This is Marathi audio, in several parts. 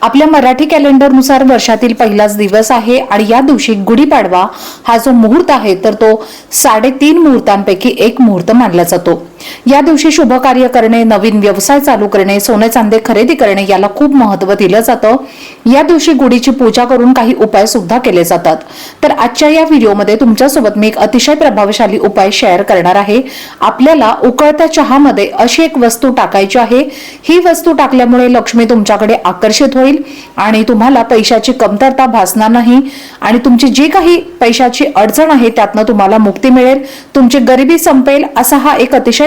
आपल्या मराठी कॅलेंडरनुसार वर्षातील पहिलाच दिवस आहे आणि या दिवशी गुढीपाडवा हा जो मुहूर्त आहे तर तो साडेतीन मुहूर्तांपैकी एक मुहूर्त मानला जातो. या दिवशी शुभ कार्य करणे नवीन व्यवसाय चालू करणे सोने चांदे खरेदी करणे याला खूप महत्त्व दिलं जातं. या दिवशी गुढीची पूजा करून काही उपाय सुद्धा केले जातात. तर आजच्या या व्हिडिओमध्ये तुमच्यासोबत मी एक अतिशय प्रभावशाली उपाय शेअर करणार आहे. आपल्याला उकळत्या चहामध्ये अशी एक वस्तू टाकायची आहे. ही वस्तू टाकल्यामुळे लक्ष्मी तुमच्याकडे आकर्षित होईल आणि तुम्हाला पैशाची कमतरता भासणार नाही आणि तुमची जी काही पैशाची अडचण आहे त्यातनं तुम्हाला मुक्ती मिळेल. तुमची गरिबी संपेल असा हा एक अतिशय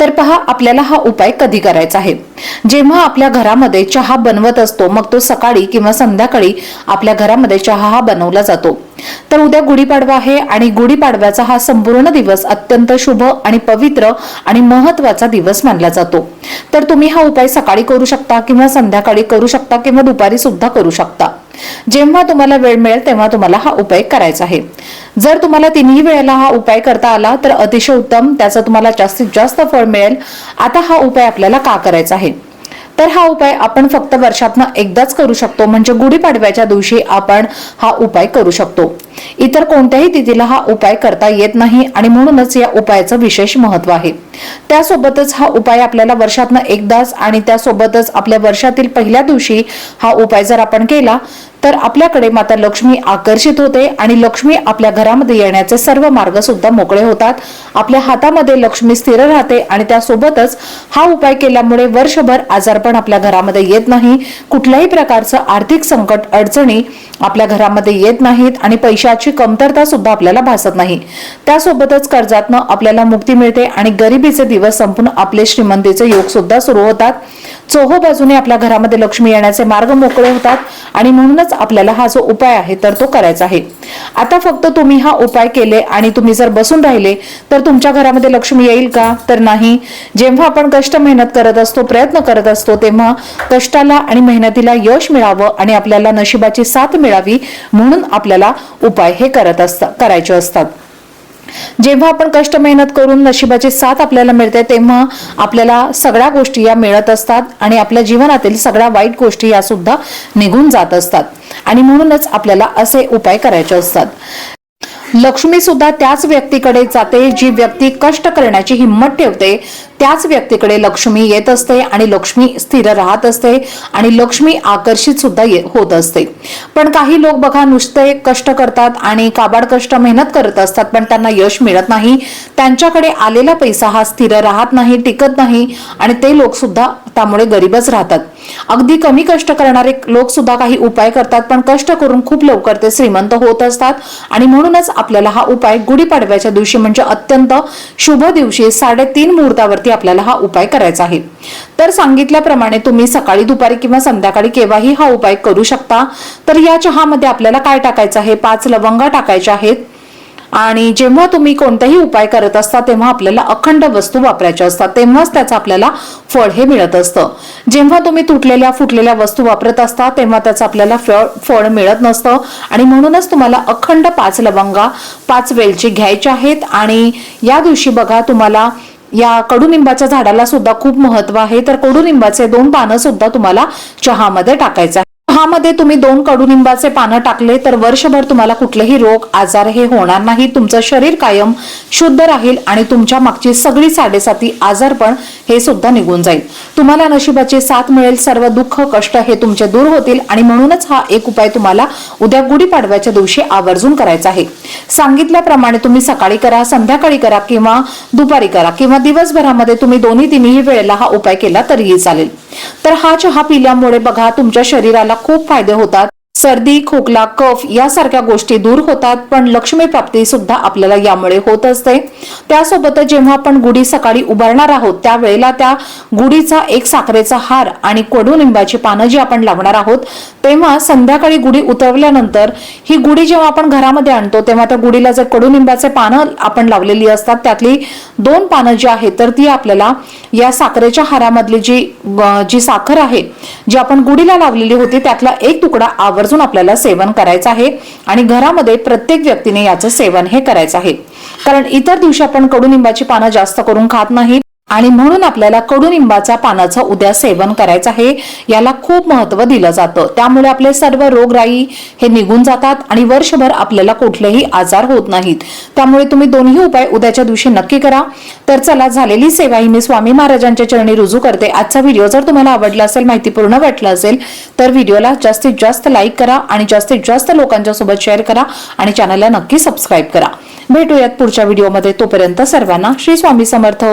तर पहा आपल्याला हा उपाय कधी करायचा आहे? जेव्हा आपल्या घरामध्ये चहा बनवत असतो मग तो सकाळी किंवा संध्याकाळी आपल्या घरामध्ये चहा हा बनवला जातो. तर उद्या गुढीपाडवा आहे आणि गुढीपाडव्याचा हा संपूर्ण दिवस अत्यंत शुभ आणि पवित्र आणि महत्त्वाचा दिवस मानला जातो. तर तुम्ही हा उपाय सकाळी करू शकता किंवा संध्याकाळी करू शकता किंवा दुपारी सुद्धा करू शकता. जेव्हा तुम्हाला वेळ मिळेल तेव्हा तुम्हाला हा उपाय करायचा आहे. जर तुम्हाला तिन्ही वेळेला हा उपाय करता आला तर अतिशय उत्तम त्याचा तुम्हाला जास्तीत जास्त फळ मिळेल. आता हा उपाय आपल्याला का करायचा आहे? तर हा उपाय आपण फक्त वर्षातनं एकदाच करू शकतो म्हणजे गुढीपाडव्याच्या दिवशी आपण हा उपाय करू शकतो. इतर कोणत्याही तिथीला हा उपाय करता येत नाही आणि म्हणूनच या उपायाचं विशेष महत्त्व आहे. त्यासोबतच हा उपाय आपल्याला वर्षातनं एकदाच आणि त्यासोबतच आपल्या वर्षातील पहिल्या दिवशी हा उपाय जर आपण केला तर आपल्याकडे माता लक्ष्मी आकर्षित होते आणि लक्ष्मी आपल्या घरामध्ये येण्याचे सर्व मार्ग सुद्धा मोकळे होतात. आपल्या हातामध्ये लक्ष्मी स्थिर राहते आणि त्यासोबतच हा उपाय केल्यामुळे वर्षभर आजारपण आपल्या घरामध्ये येत नाही. कुठल्याही प्रकारचं आर्थिक संकट अडचणी आपल्या घरामध्ये येत नाहीत आणि पैशाची कमतरता सुद्धा आपल्याला भासत नाही. त्यासोबतच कर्जातनं आपल्याला मुक्ती मिळते आणि गरिबीचे दिवस संपून आपले श्रीमंतीचे योग सुद्धा सुरू होतात. चोहो बाजूने आपल्या घरामध्ये लक्ष्मी येण्याचे मार्ग मोकळे होतात आणि म्हणूनच आपल्याला हा जो उपाय आहे तर तो करायचा आहे. आता फक्त तुम्ही हा उपाय केले आणि तुम्ही जर बसून राहिले तर तुमच्या घरामध्ये लक्ष्मी येईल का? तर नाही. जेव्हा आपण कष्ट मेहनत करत असतो प्रयत्न करत असतो तेव्हा कष्टाला आणि मेहनतीला यश मिळावं आणि आपल्याला नशिबाची साथ मिळावी. म्हणून आपल्याला उपाय हे करत असतात करायचे असतात. जेव्हा आपण कष्ट मेहनत करून नशिबाची साथ आपल्याला मिळते तेव्हा आपल्याला सगळ्या गोष्टी या मिळत असतात आणि आपल्या जीवनातील सगळ्या वाईट गोष्टी या सुद्धा निघून जात असतात. आणि म्हणूनच आपल्याला असे उपाय करायचे असतात. लक्ष्मी सुद्धा त्याच व्यक्तीकडे जाते जी व्यक्ती कष्ट करण्याची हिंमत ठेवते त्याच व्यक्तीकडे लक्ष्मी येत असते आणि लक्ष्मी स्थिर राहत असते आणि लक्ष्मी आकर्षित सुद्धा होत असते. पण काही लोक बघा नुसते कष्ट करतात आणि काबाड कष्ट मेहनत करत असतात पण त्यांना यश मिळत नाही. त्यांच्याकडे आलेला पैसा हा स्थिर राहत नाही टिकत नाही आणि ते लोक सुद्धा त्यामुळे गरीबच राहतात. अगदी कमी कष्ट करणारे लोक सुद्धा काही उपाय करतात पण कष्ट करून खूप लवकर ते श्रीमंत होत असतात. आणि म्हणूनच आपल्याला हा उपाय गुढीपाडव्याच्या दिवशी म्हणजे अत्यंत शुभ दिवशी साडेतीन मुहूर्तावरती आपल्याला हा उपाय करायचा आहे. तर सांगितल्याप्रमाणे तुम्ही सकाळी दुपारी किंवा संध्याकाळी केव्हाही हा उपाय करू शकता. तर या चहामध्ये आपल्याला काय टाकायचं आहे? पाच लवंगा टाकायच्या आहेत. आणि जेव्हा तुम्ही कोणताही उपाय करत असता तेव्हा आपल्याला अखंड वस्तू वापरायच्या असतात. तेव्हाच त्याचं आपल्याला फळ हे मिळत असतं. जेव्हा तुम्ही तुटलेल्या फुटलेल्या वस्तू वापरत असता तेव्हा त्याचं आपल्याला फळ फळ मिळत नसतं. आणि म्हणूनच तुम्हाला अखंड पाच लवंगा पाच वेलची घ्यायच्या आहेत. आणि या दिवशी बघा तुम्हाला या कडुनिंबाच्या झाडाला सुद्धा खूप महत्त्व आहे. तर कडुनिंबाचे दोन पानं सुद्धा तुम्हाला चहामध्ये टाकायचं आहे चहामध्ये तुम्ही दोन कडुनिंबाचे पानं टाकले तर वर्षभर तुम्हाला कुठलेही रोग आजार हे होणार नाही. तुमचं शरीर कायम शुद्ध राहील आणि तुमच्या मागची सगळी साडेसाती आजारपण हे सुद्धा निघून जाईल. तुम्हाला नशिबाची साथ मिळेल सर्व दुःख कष्ट हे तुमचे दूर होतील आणि म्हणूनच हा एक उपाय तुम्हाला उद्या गुढीपाडव्याच्या दिवशी आवर्जून करायचा आहे. सांगितल्याप्रमाणे तुम्ही सकाळी करा संध्याकाळी करा किंवा दुपारी करा किंवा दिवसभरामध्ये तुम्ही दोन्ही तिन्ही वेळेला हा उपाय केला तरीही चालेल. तर हा चहा पिल्यामुळे बघा तुमच्या शरीराला खूप फायदे होतात. सर्दी खोकला कफ यासारख्या गोष्टी दूर होतात पण लक्ष्मी प्राप्ती सुद्धा आपल्याला यामुळे होत असते. त्यासोबतच जेव्हा आपण गुढी सकाळी उभारणार आहोत त्यावेळेला त्या गुढीचा एक साखरेचा हार आणि कडुनिंबाची पानं जी आपण लावणार आहोत तेव्हा संध्याकाळी गुढी उतरवल्यानंतर ही गुढी जेव्हा आपण घरामध्ये आणतो तेव्हा त्या गुढीला जर कडुनिंबाचे पानं आपण लावलेली असतात त्यातली दोन पानं जी आहेत तर ती आपल्याला या साखरेच्या हारामधली जी जी साखर आहे जी आपण गुढीला लावलेली होती त्यातला एक तुकडा आवर्जून आपल्याला सेवन करायचं आहे आणि घरामध्ये प्रत्येक व्यक्तीने याचं सेवन हे करायचं आहे. कारण इतर दिवशी आपण कडुनिंबाची पानं जास्त करून खात नाही. आणि म्हणून आपल्याला कडुनिंबाचा पानाचं उद्या सेवन करायचं आहे याला खूप महत्त्व दिलं जातं. त्यामुळे आपले सर्व रोगराई हे निघून जातात आणि वर्षभर आपल्याला कुठलेही आजार होत नाहीत. त्यामुळे तुम्ही दोन्ही उपाय उद्याच्या दिवशी नक्की करा. तर चला झालेली सेवा ही मी स्वामी महाराजांच्या चरणी रुजू करते. आजचा व्हिडिओ जर तुम्हाला आवडला असेल माहिती पूर्ण वाटलं असेल तर व्हिडिओला जास्तीत जास्त लाईक करा आणि जास्तीत जास्त लोकांच्या सोबत शेअर करा आणि चॅनलला नक्की सबस्क्राईब करा. भेटूयात पुढच्या व्हिडिओमध्ये. तोपर्यंत सर्वांना श्री स्वामी समर्थ.